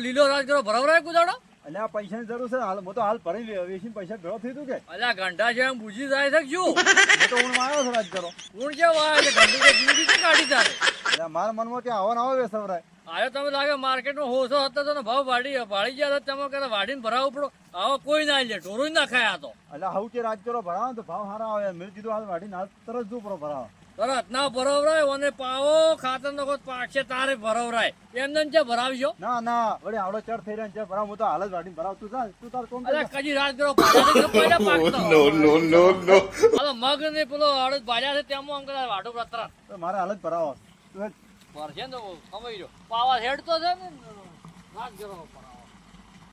લીલો રાજગ્રો ભરાવરાય કુદાડો? એટલે આ પૈસાની જરૂર છે? હાલ હું તો હાલ ભરી લે વેચીને પૈસા ભેળો થઈ તું કે? અલ્યા છે એમ બુજી જાય છે શું? હું તો ઊંઘમાં આવ્યો છું રાજકરો કોણ છે વાય કે ઘંટી કે જિંદગી કાઢી તારે? એટલે મારા મનમાં ત્યાં આવો ને આવો વેસવરાય. આયો તમે લાગે માર્કેટમાં હોશો હતો તો ભાવ વાડી વાળી ગયા તમે કરે વાડીને ભરાવવું પડો. આવો કોઈ ના લે ઢોરું ના ખાયા તો. એટલે આવું કે રાજકરો ભરાવો તો ભાવ સારા આવે. મેં કીધું હાલ વાડીને હાલ તરત જુ પડો ભરાવો. તરત ના ભરવરાય અને પાવો ખાતર નો કોઈ પાકશે તારે ભરવરાય. એમને છે ભરાવજો. ના ના વળી આવડો ચડ થઈ રહ્યા છે ભરાવ હું તો હાલ જ વાડીને ભરાવ. તું જા તું તાર કોણ અરે કજી રાજ કરો નો નો નો નો. મગ ને પેલો અડદ ભાજ્યા છે તેમાં આમ કરે વાડો પ્રતરા મારે હાલ જ ભરાવો. ભરશે ને તો ખવાઈ પાવા હેડ તો છે ને રાત કરો